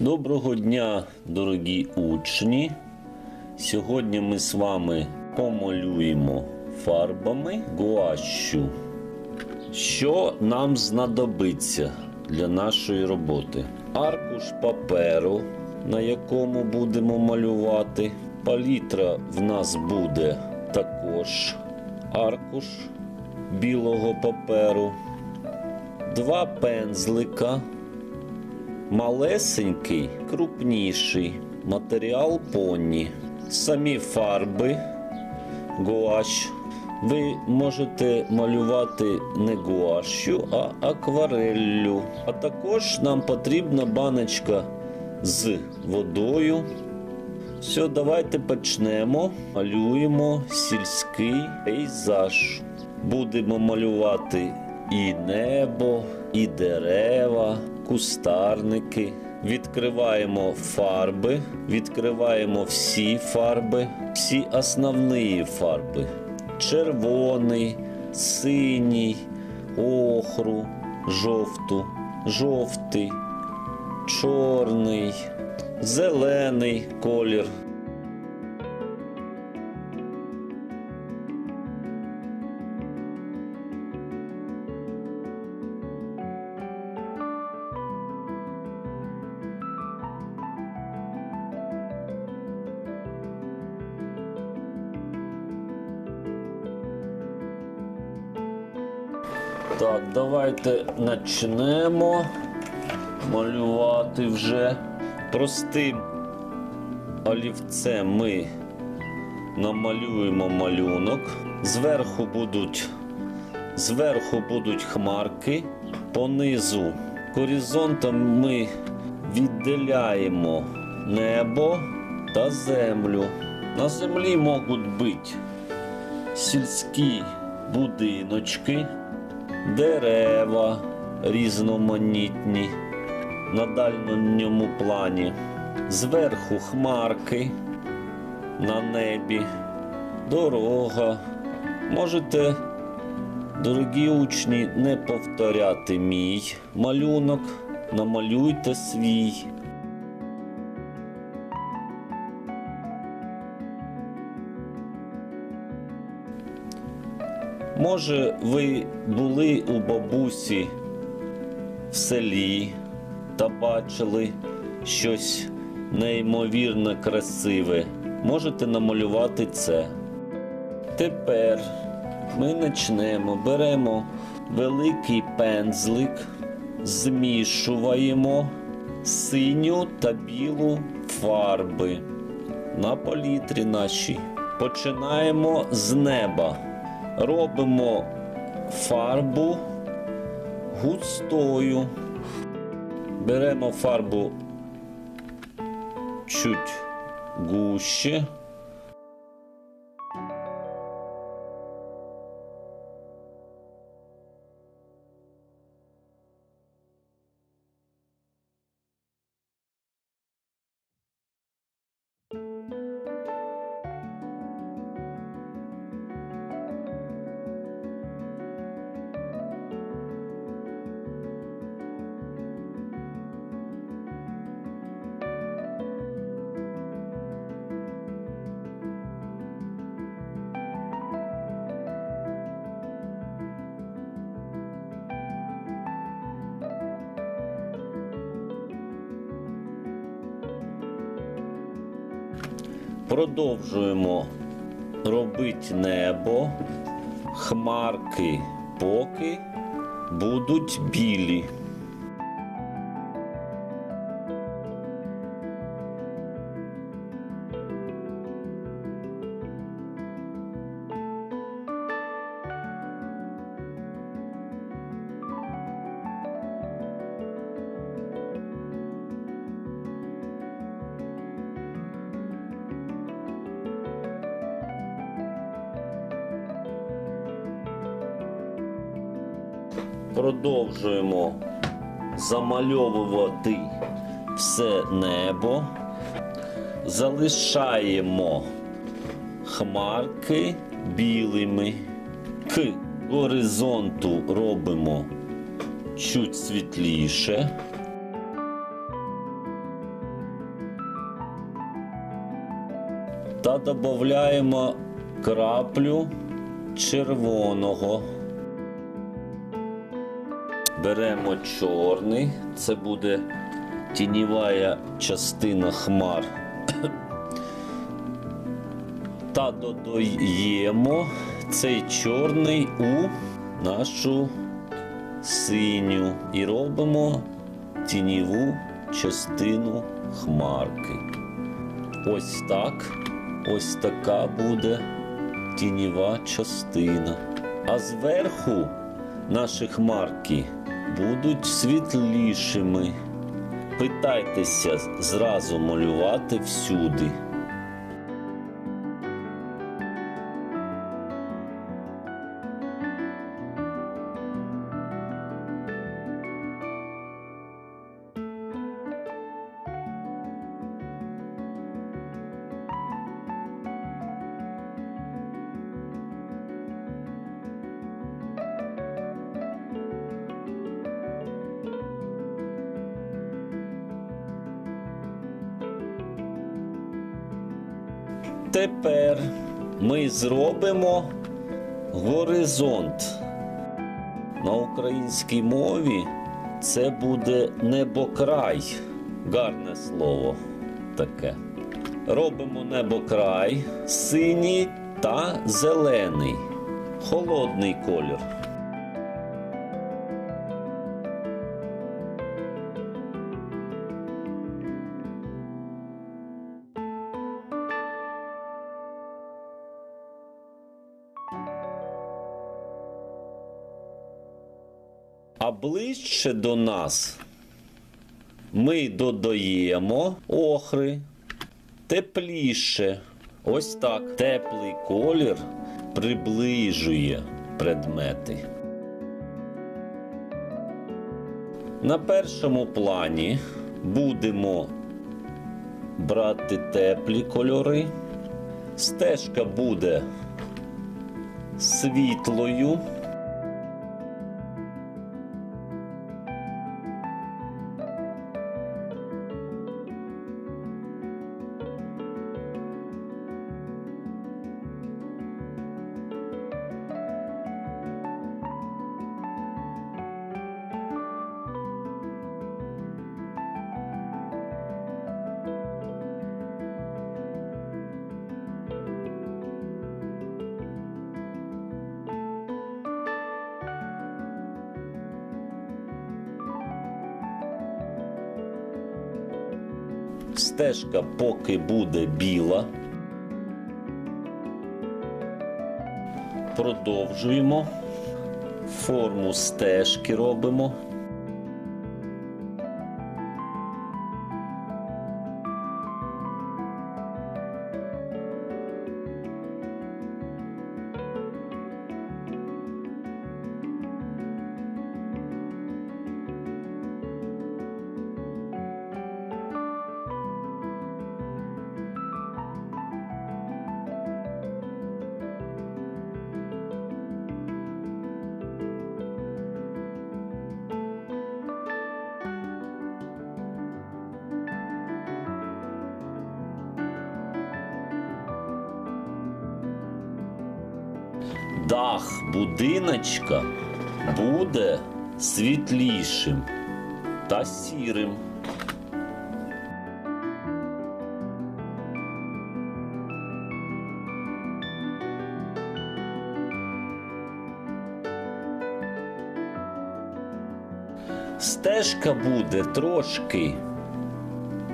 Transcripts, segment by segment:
Доброго дня, дорогі учні. Сьогодні ми з вами помалюємо фарбами гуащу. Що нам знадобиться для нашої роботи? Аркуш паперу, на якому будемо малювати. Палітра в нас буде також аркуш білого паперу. Два пензлика малесенький, крупніший, матеріал поні, самі фарби, гуаш. Ви можете малювати не гуашю, а аквареллю. А також нам потрібна баночка з водою. Все, давайте почнемо. Малюємо сільський пейзаж. Будемо малювати і небо, і дерева, кустарники. Відкриваємо фарби, відкриваємо всі фарби, всі основні фарби: червоний, синій, охру, жовту, жовтий, чорний, зелений колір. Давайте почнемо малювати вже простим олівцем ми намалюємо малюнок. Зверху будуть, зверху будуть хмарки, понизу горизонтом ми відділяємо небо та землю. На землі можуть бути сільські будиночки дерева різноманітні на дальньому плані, зверху хмарки на небі, дорога. Можете, дорогі учні, не повторяти мій малюнок, намалюйте свій. Може, ви були у бабусі в селі та бачили щось неймовірно красиве. Можете намалювати це. Тепер ми почнемо, беремо великий пензлик, змішуємо синю та білу фарби на палітрі нашій. Починаємо з неба робимо фарбу густою. Беремо фарбу чуть гуще. Продовжуємо робити небо, хмарки поки будуть білі. продовжуємо замальовувати все небо, залишаємо хмарки білими, к горизонту робимо чуть світліше. Та додаємо краплю червоного. Беремо чорний, це буде тіньова частина хмар. Та додаємо цей чорний у нашу синю і робимо тіньову частину хмарки. Ось так, ось така буде тіньова частина. А зверху наші хмарки будуть світлішими. Питайтеся зразу малювати всюди. Тепер ми зробимо горизонт. На українській мові це буде небокрай. Гарне слово таке. Робимо небокрай, синій та зелений. Холодний колір. Ближче до нас ми додаємо охри тепліше. Ось так. Теплий колір приближує предмети. На першому плані будемо брати теплі кольори. Стежка буде світлою. Стежка поки буде біла. Продовжуємо. Форму стежки робимо. Дах будиночка буде світлішим та сірим. Стежка буде трошки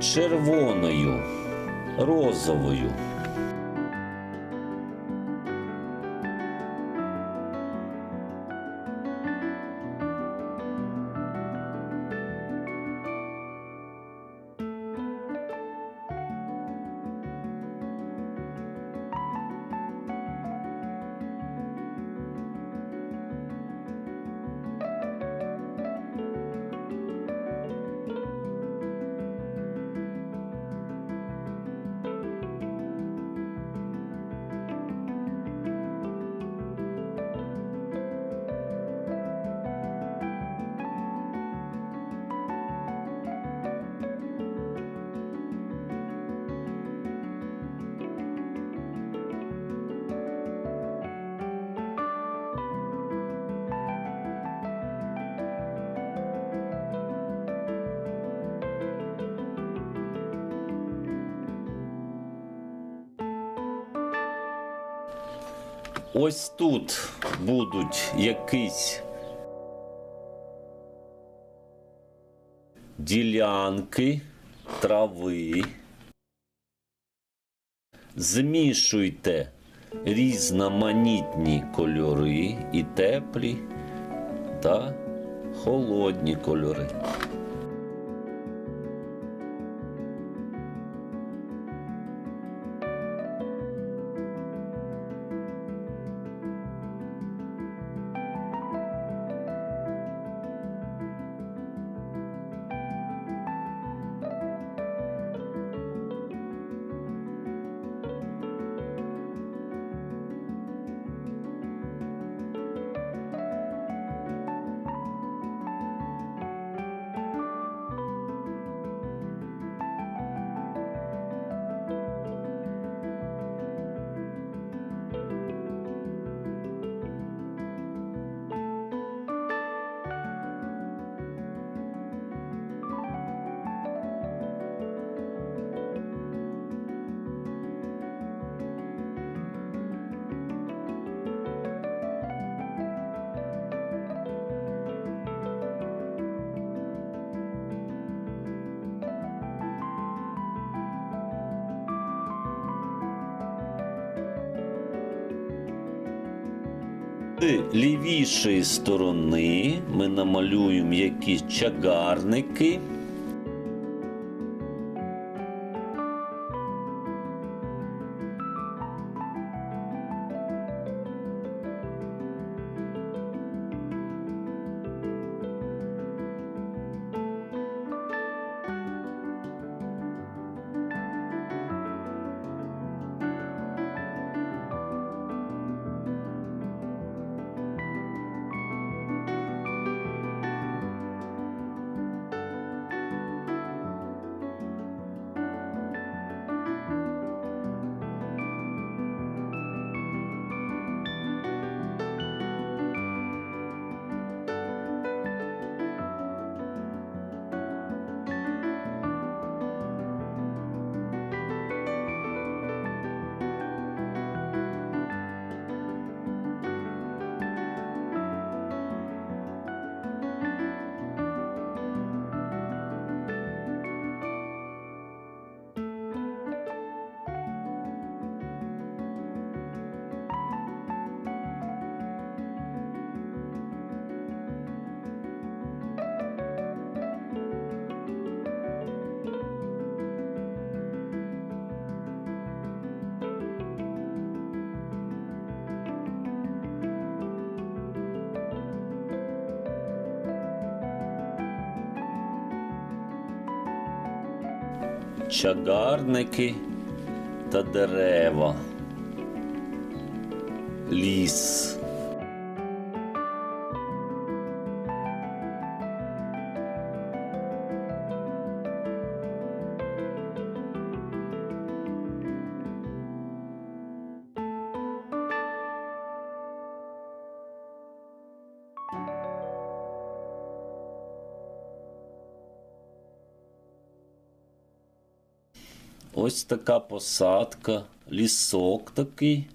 червоною, розовою. Ось тут будуть якісь ділянки трави. Змішуйте різноманітні кольори і теплі та холодні кольори. Лівішої сторони ми намалюємо якісь чагарники. Чагарники та дерева. Ліс. Ось така посадка, лісок такий.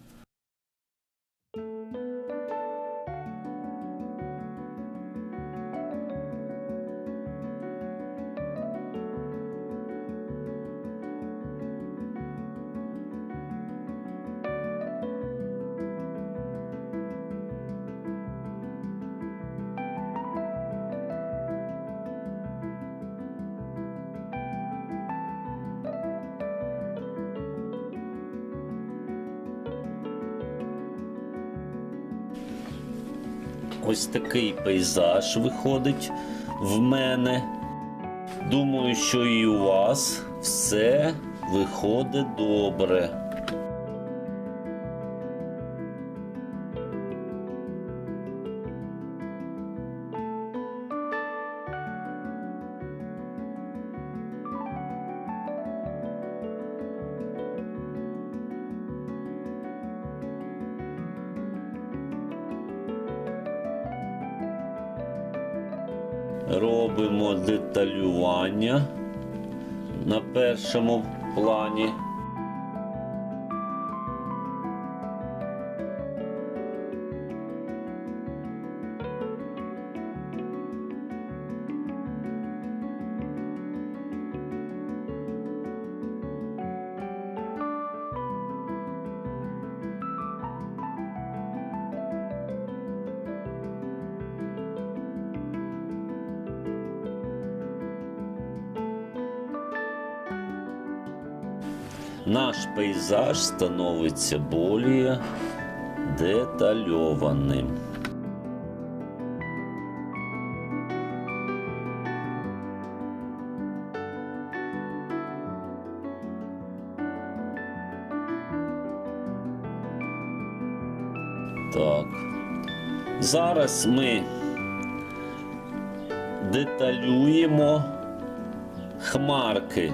Ось такий пейзаж виходить в мене. Думаю, що і у вас все виходить добре. Робимо деталювання на першому плані. Наш пейзаж становиться більш детальованим. Так. Зараз ми деталюємо хмарки.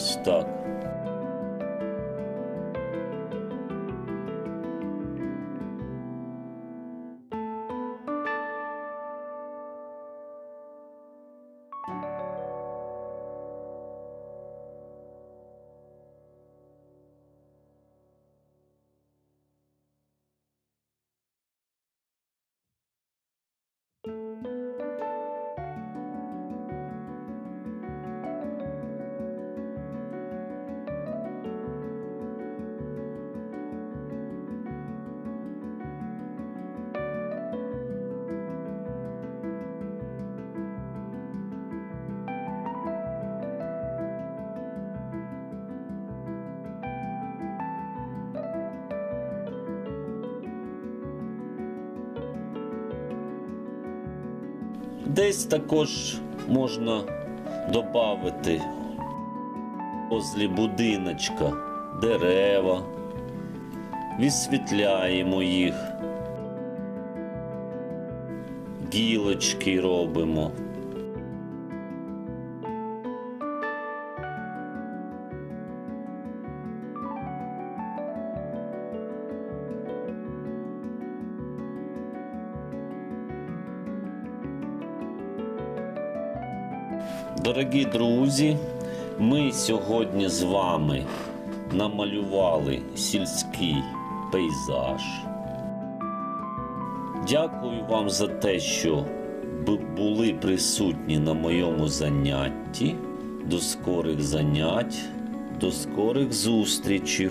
Ось так. Десь також можна додати позлі будиночка дерева, відсвітляємо їх, гілочки робимо. Дорогі друзі, ми сьогодні з вами намалювали сільський пейзаж. Дякую вам за те, що були присутні на моєму занятті. До скорих занять, до скорих зустрічей.